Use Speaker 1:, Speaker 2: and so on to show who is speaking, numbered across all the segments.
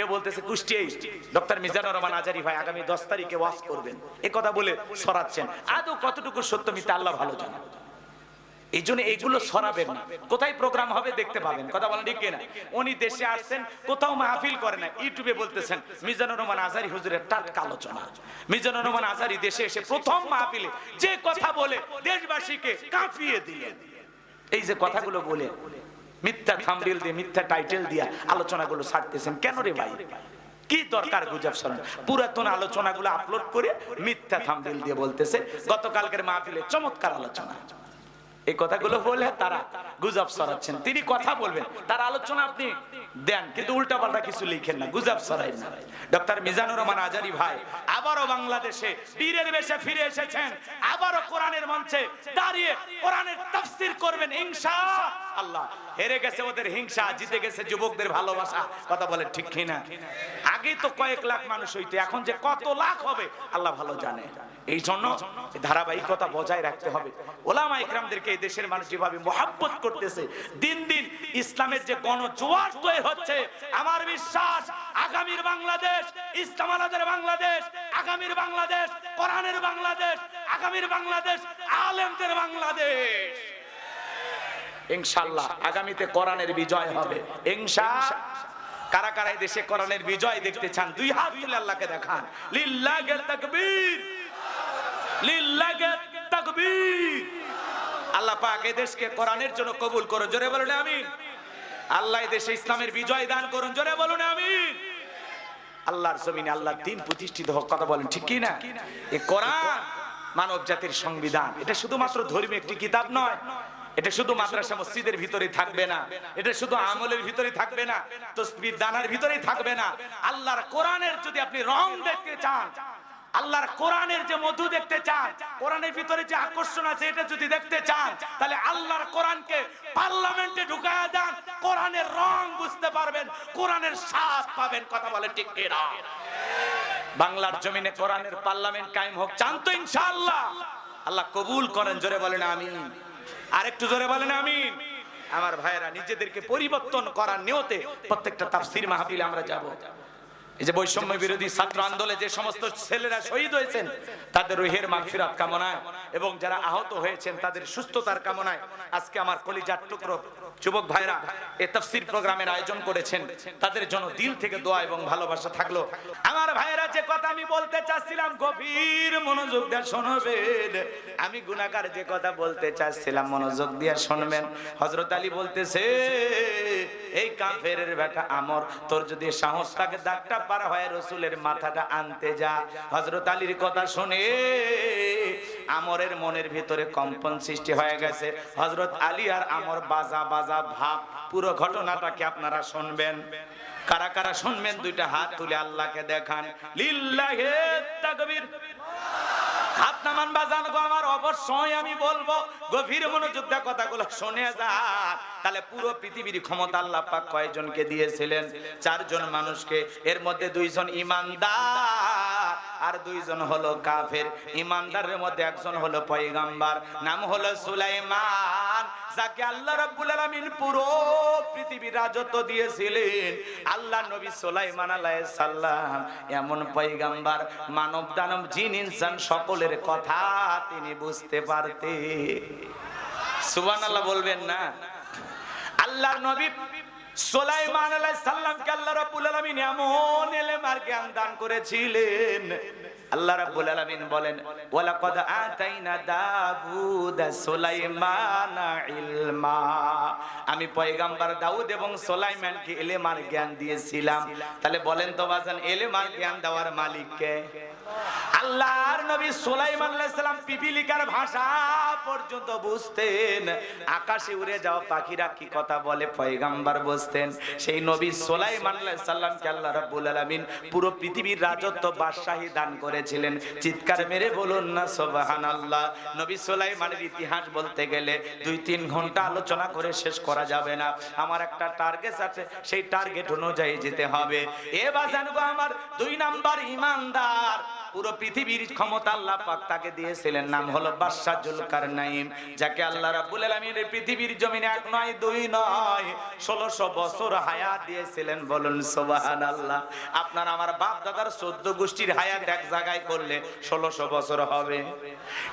Speaker 1: কে বলতেছে কুষ্টিয়াই ডক্টর মিজানুর রহমান আজারি ভাই আগামী দশ তারিখে ওয়াজ করবেন। এ কথা বলে সরাচ্ছেন। আদৌ কতটুকু সত্য মিথ্যা আল্লাহ ভালো জানেন এই জন্য এইগুলো সরাবেন না। কোথায় প্রোগ্রাম হবে দেখতে পাবেন। কথা বলেন ঠিক না উনি দেশে আসছেন, কোথাও মাহফিল করে না। ইউটিউবে বলতেছেন, মিজানুর রহমান আজারি হুজুরের টাটকা আলোচনা। মিজানুর রহমান আজারি দেশে এসে প্রথম মাহফিলে যে কথা বলে দেশবাসীকে কাঁপিয়ে দিলেন। এই যে কথাগুলো বলে মিথ্যা দিয়ে, মিথ্যা টাইটেল আলোচনাগুলো ছাড়তেছেন। কেন রে ভাই? কি দরকার গুজব পুরাতন আলোচনাগুলো আপলোড করে মিথ্যা দিয়ে বলতেছে গতকালকের মাহফিলে চমৎকার আলোচনা। এই কথাগুলো বলে তারা গুজব সরাচ্ছেন তিনি কথা বলবেন, তার আলোচনা আপনি দেন, কিন্তু উল্টাপাল্টা কিছু লিখেন না, গুজব সরাই না। ডক্টর মিজানুর রহমান আজারি ভাই, আবারও বাংলাদেশে বীরের বেশে ফিরে এসেছেন, আবারও কোরআনের মঞ্চে দাঁড়িয়ে কোরআনের তাফসীর করবেন, ইনশা আল্লাহ, হেরে গেছে ওদের হিংসা, জিতে গেছে যুবকদের ভালোবাসা। কথা বলে ঠিক কিনা? আগে তো কয়েক লাখ মানুষ হইতো, এখন যে কত লাখ হবে, আল্লাহ ভালো জানে। এই জন্য ধারাবাহিকতা বজায় রাখতে হবে। ওলামা ইকরামদেরকে এই দেশের মানুষ যেভাবে মোহাব্বত করতেছে, দিন দিন ইসলামের যে গণজোয়ার তৈরি হচ্ছে, আমার বিশ্বাস আগামীর বাংলাদেশ, ইসলাম আলাদের বাংলাদেশ, আগামীর বাংলাদেশ, কোরআনের বাংলাদেশ, আগামীর বাংলাদেশ, আলেমদের বাংলাদেশ। ইনশাআল্লাহ আগামীতে কোরআনের বিজয় হবে। ইনশা কারা কারা দেশে কোরআনের বিজয় দেখতে চান, দুই হাত তুলে আল্লাহকে দেখান। লিল্লাহে তাকবীর। লিল্লাহে তাকবীর। আল্লাহ পাক এই দেশকে কোরআনের জন্য কবুল করো জোরে বলুন আমিন। আল্লাহ দেশে ইসলামের বিজয় দান করুন, জোরে বলুন আমিন। আল্লাহর জমিনে আল্লাহর দিন প্রতিষ্ঠিত হোক, কথা বলেন ঠিক কি না এ কোরআন মানব জাতির সংবিধান, এটা শুধুমাত্র ধর্মীয় একটি কিতাব নয় এটা শুধু মাদ্রাসা মসজিদের ভিতরে থাকবে না। এটা শুধু আমলের ভিতরে থাকবে না। তসবির দানার ভিতরেই থাকবে না। আল্লাহর কোরআনের যদি আপনি রং দেখতে চান, আল্লাহর কোরআনের যে মধু দেখতে চান, কোরআনের ভিতরে যে আকর্ষণ আছে এটা যদি দেখতে চান, তাহলে আল্লাহর কোরআনকে পার্লামেন্টে ঢুকায়া দেন। কোরআনের রং বুঝতে পারবেন, কোরআনের স্বাদ পাবেন, কথা বলে ঠিক কিনা? বাংলার জমিনে কোরআনের পার্লামেন্ট কায়েম হোক চান তো ইনশাআল্লাহ। আল্লাহ কবুল করেন, জোরে বলেন, আমিন। আর একটু জোরে বলেন আমিন। আমার ভাইয়েরা, নিজেদেরকে পরিবর্তন করার নিয়তে প্রত্যেকটা তাফসীর মাহফিলে আমরা যাব। এই যে বৈষম্য বিরোধী ছাত্র আন্দোলনে যে সমস্ত ছেলেরা শহীদ হয়েছেন, তাদের রুহের মাগফিরাত কামনায় এবং যারা আহত হয়েছেন, তাদের সুস্থতার কামনায় আজকে আমার কলিজার টুকরো। যুবক ভাইরা এ তাফসীর প্রোগ্রামের আয়োজন করেছেন। তাদের জন্য দিল থেকে দোয়া এবং ভালোবাসা থাকল। আমার কথা আমি বলতে চাচ্ছিলাম, গভীর মনোযোগ দিয়ে শুনবেন। আমি গুনাহগার যে কথা বলতে চাচ্ছিলাম, মনোযোগ দিয়ে শুনবেন। হযরত আলী বলতেছে, এই কাফেরের বেটা আমর, তোর যদি সাহস থাকে দাগটা পার হয় রসুলের মাথাটা আনতে যা। হযরত আলীর কথা শুনে আমরের মনের ভিতরে কম্পন সৃষ্টি হয়ে গেছে। হযরত আলী আর আমর বাজা বাজা ভাব, পুরো ঘটনাটাকে আপনারা শুনবেন। কারা কারা শুনবেন? দুইটা হাত তুলে আল্লাহকে দেখান। লিল্লাহে তাকবীর। হাত নামান আমার, অবশ্যই আমি বলব, গভীর মনোযোগ কথাগুলো শুনে যা তাহলে পুরো পৃথিবীর ক্ষমতা আল্লাহ পাক কয়জনকে দিয়েছিলেন? চারজন মানুষকে, এর মধ্যে দুইজন ইমানদার। আর দুইজন হলো কাফের। ইমানদারের মধ্যে একজন হলো পয়গাম্বার, নাম হলো সুলাইমান, যাকে আল্লাহ রাব্বুল আলামিন পুরো পৃথিবীর রাজত্ব দিয়েছিলেন। আল্লাহ নবী সুলাইমান আলাইহিস সালাম এমন পয়গাম্বার মানব দানব জিন, ইনসান সকলের কথা তিনি বুঝতে পারতেন। সুবহানাল্লাহ বলবেন না। আল্লাহর নবী সুলাইমান আল্লাহ রাব্বুল আলামিন এমন আর জ্ঞান দান করেছিলেন। আল্লাহ রাব্বুল আলামিন বলেন, ওয়ালাকাদ আতাইনা দাউদ ইলমা। আমি পয়গাম্বার দাউদ এবং সুলাইমানকে ইলম আর জ্ঞান দিয়েছিলাম। তাহলে বলেন তো বাজান ইলম আর জ্ঞান দেওয়ার মালিক কে? আল্লাহর নবী সুলাইমান আলাইহিস পিপিলিকার ভাষা পর্যন্ত বুঝতেন। আকাশে উড়ে যাওয়া পাখিরা কি কথা বলে? পয়গাম্বার বুঝতেন সেই নবী সুলাইমান আলাইহিস আল্লাহ রাব্বুল আলামিন পুরো পৃথিবীর রাজত্ব বাদশাহী দান করেছিলেন। চিৎকার মেরে বলুন না, সুবহানাল্লাহ। নবী সুলাইমানের ইতিহাস বলতে গেলে দুই তিন ঘণ্টা আলোচনা করে শেষ করা যাবে না। আমার একটা টার্গেট আছে, সেই টার্গেট অনুযায়ী যেতে হবে। এ বাজান গো আমার দুই নাম্বার ইমানদার। পুরো পৃথিবীর ক্ষমতা আল্লাহ পাক তাকে দিয়েছিলেন। নাম হলো বাদশাহ জুলকারনাইন যাকে আল্লাহ রাব্বুল আলামিন পৃথিবীর জমিনে এক নয়, দুই নয় 1600 বছর হায়াত দিয়েছিলেন। বলুন, সুবহানাল্লাহ। আপনার আমার বাপ দাদার 14 গোষ্ঠীর হায়াত এক জায়গায় করলে 1600 বছর হবে।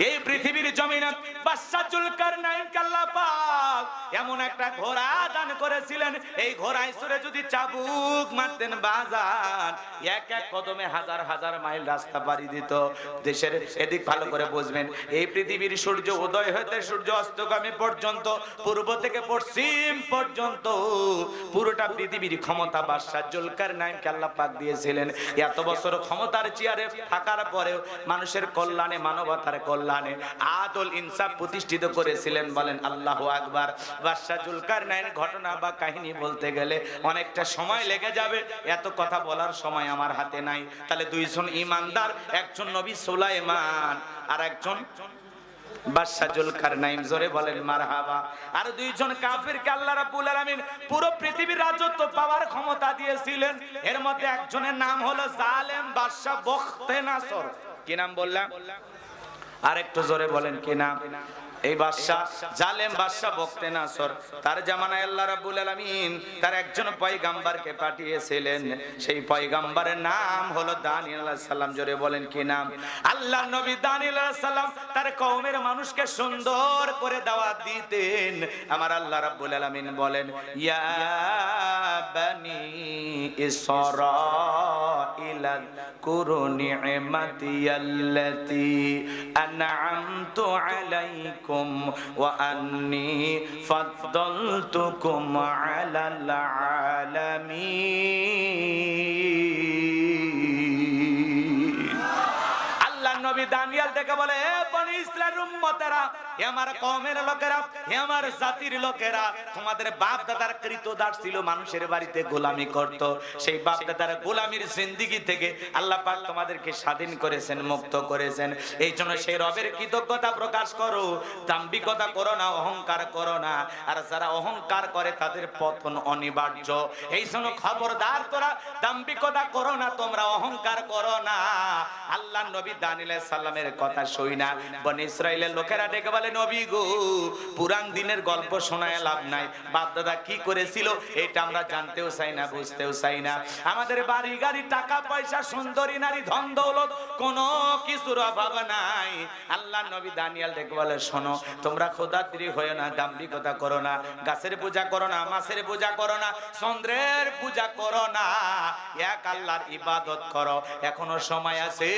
Speaker 1: এই পৃথিবীর জমিনে বাদশাহ জুলকারনাইন আল্লাহ পাক এমন একটা ঘোড়া দান করেছিলেন। এই ঘোড়ায় চড়ে যদি চাবুক মারতেন বাজান, এক এক কদমে হাজার হাজার মাইল রাস্তা পাড়ি দিত। দেশের এদিক ভালো করে বুঝবেন, এই পৃথিবীর সূর্য উদয় হতে সূর্য অস্তগামী পর্যন্ত, পূর্ব থেকে পশ্চিম পর্যন্ত পুরোটা পৃথিবীর ক্ষমতা বাদশাহ জুলকার নাইমকে আল্লাহ পাক দিয়েছিলেন। এত বছর ক্ষমতার চেয়ারে থাকার পরেও মানুষের কল্যাণে, মানবতার কল্যাণে আদল ইনসাফ প্রতিষ্ঠিত করেছিলেন বলেন আল্লাহ আকবার। বাদশাহ জুলকার নাইনের ঘটনা বা কাহিনী বলতে গেলে অনেকটা সময় লেগে যাবে, এত কথা বলার সময় আমার হাতে নাই। তাহলে দুইজন ইমানদার একজন নবী সুলাইমান, আর একজন পুরো পৃথিবীর রাজত্ব পাওয়ার ক্ষমতা দিয়েছিলেন। এর মধ্যে একজনের নাম হলো জালেম বাদশাহ বখতেনাসর। কি নাম বললাম? আর একটু জোরে বলেন, কি নাম? এই বাদশাহ জালেম বাদশাহ বকতে নাসর তার জামানায় আল্লাহ রাব্বুল আলামিন তার একজন পয়গাম্বারকে পাঠিয়েছিলেন। সেই পয়গাম্বারের নাম হলো দানিয়েল আলাইহিস সালাম। জোরে বলেন, কি নাম? আল্লাহ নবী দানিয়েল আলাইহিস সালাম তার কওমের মানুষকে সুন্দর করে দাওয়াত দিতেন। আমার আল্লাহ রাব্বুল আলামিন বলেন, ইয়া বানি ইসরাঈলা কুরু নি'মাতিয়াল্লাতী আন'আমতু আলাইকুম ওয়া আন্নী ফাদ্দালতুকুম আলাল আলামিন আল্লাহ নবী দানিয়াল দেখে বলে, এ উম্মতেরা, হে আমার কওমের লোকেরা, হে আমার জাতির লোকেরা, তোমাদের বাপ দাদার কৃত দাস ছিল মানুষের বাড়িতে গোলামি করত। সেই বাপ দাদার গোলামির থেকে আল্লাহ পাক তোমাদেরকে স্বাধীন করেছেন, মুক্ত করেছেন। এই জন্য সেই রবের কৃতজ্ঞতা প্রকাশ করো, দাম্ভিকতা করো না, অহংকার করো না। আর যারা অহংকার করে, তাদের পতন অনিবার্য। এই জন্য খবরদার তোরা, দাম্ভিকতা করো না, তোমরা অহংকার করো না। আল্লাহ নবী দানিল সাল্লামের কথা শুই না। বন ইসরায়েলের লোকেরা ডেকে বলে, নবী গো, পুরান দিনের গল্প শোনায় লাভ নাই। বাপ দাদা কি করেছিল এটা আমরা জানতেও চাই না, বুঝতেও চাই না। আমাদের বাড়ি গাড়ি, টাকা পয়সা, সুন্দরী নারী, ধন দৌলত, কোনো কিছুর অভাব নাই। আল্লাহ নবী দানিয়াল ডেকে বলে, শোনো, তোমরা খোদাত্রী হয়ে না, দাম্ভিকতা করো না, গাছের পূজা করো না, মাছের পূজা করো না, চন্দ্রের পূজা করো না, এক আল্লাহর ইবাদত করো। এখনও সময় আছে,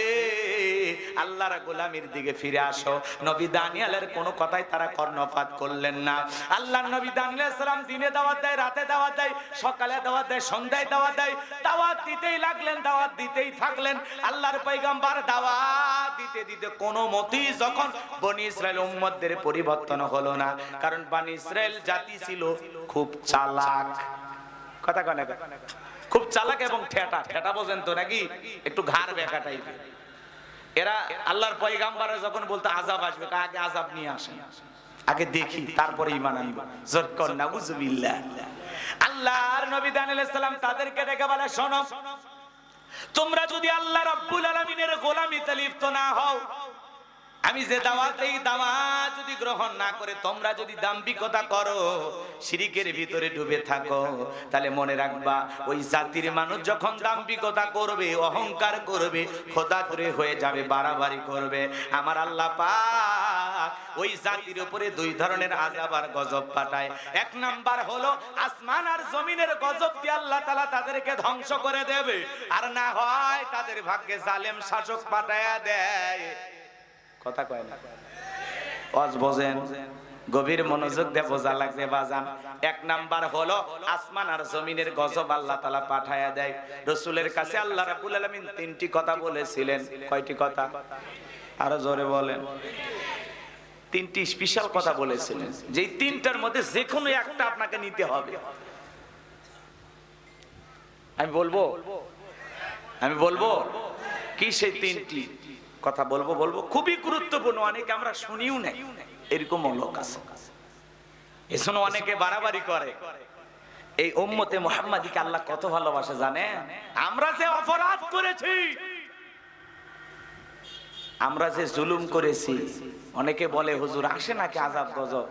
Speaker 1: আল্লাহর গোলামির দিকে ফিরে আসো। নবী দানিয়ালের কোনো কথাই তারা কর্ণপাত করলেন না। আল্লাহর নবী দানিয়াল দিনে দাওয়াত দেয়, রাতে দাওয়াত দেয়, সকালে দাওয়াত দেয়, সন্ধ্যায় দাওয়াত দেয়। দাওয়াত দিতেই লাগলেন, দাওয়াত দিতেই থাকলেন। আল্লাহর পয়গাম্বার দাওয়াত দিতে দিতে কোনো মতেই যখন বনি ইসরায়েল উম্মতদের পরিবর্তন হলো না, কারণ বনি ইসরায়েল জাতি ছিল খুব চালাক। কথা কনে খুব চালাক এবং ঠেটা। ঠেটা বোঝেন তো নাকি? একটু ঘাড় বেঁকা টাইপের। এরা আল্লাহর পয়গাম্বারে যখন বলতো আজাব আসবে আগে আজাব নিয়ে আসে আগে দেখি, তারপরে ইমান আনব। জরকর নাউজুবিল্লাহ আল্লাহর নবী দানিয়েল সালাম তাদেরকে ডেকে বলে, শোনো, তোমরা যদি আল্লাহ রাব্বুল আলামিনের গোলামিতে লিপ্ত না হও আমি যে দাওয়াত এই দাওয়াত যদি গ্রহণ না করে, তোমরা যদি দাম্ভিকতা করো, শিরিকের ভিতরে ডুবে থাকো, তাহলে মনে রাখবা, ওই জাতির মানুষ যখন দাম্ভিকতা করবে, অহংকার করবে, খোদা করে হয়ে যাবে, বাড়াবাড়ি করবে। আমার আল্লাহ পাক ওই জাতির উপরে দুই ধরনের আযাব আর গজব পাঠায়। এক নাম্বার হলো, আসমান আর জমিনের গজব দিয়ে আল্লাহ তাআলা তাদেরকে ধ্বংস করে দেবে। আর না হয় তাদের ভাগ্যে জালেম শাসক পাঠায়া দেয়। কথা কয় না। অজ বোঝেন, গভীর মনোযোগ দিয়ে বোঝা লাগবে বাজান। এক নাম্বার হলো আসমান আর জমিনের গজব আল্লাহ তালা পাঠায়া দেয়। রসুলের কাছে আল্লাহ রাবুল আলমিন তিনটি কথা বলেছিলেন। কয়টি কথা? আরও জোরে বলেন। তিনটি স্পেশাল কথা বলেছিলেন। যে তিনটার মধ্যে যে কোনো একটা আপনাকে নিতে হবে। আমি বলব? আমি বলব? কি সেই তিনটি? কথা বলব বলব। খুবই গুরুত্বপূর্ণ, অনেকে আমরা শুনিও নাই। এরকম লোক আছে। এজন্য অনেকে বাড়াবাড়ি করে। এই উম্মতে মোহাম্মদীকে আল্লাহ কত ভালোবাসে জানে আমরা যে অপরাধ করেছি, আমরা যে জুলুম করেছি, অনেকে বলে, হুজুর, আসে নাকি আজাব, গজব?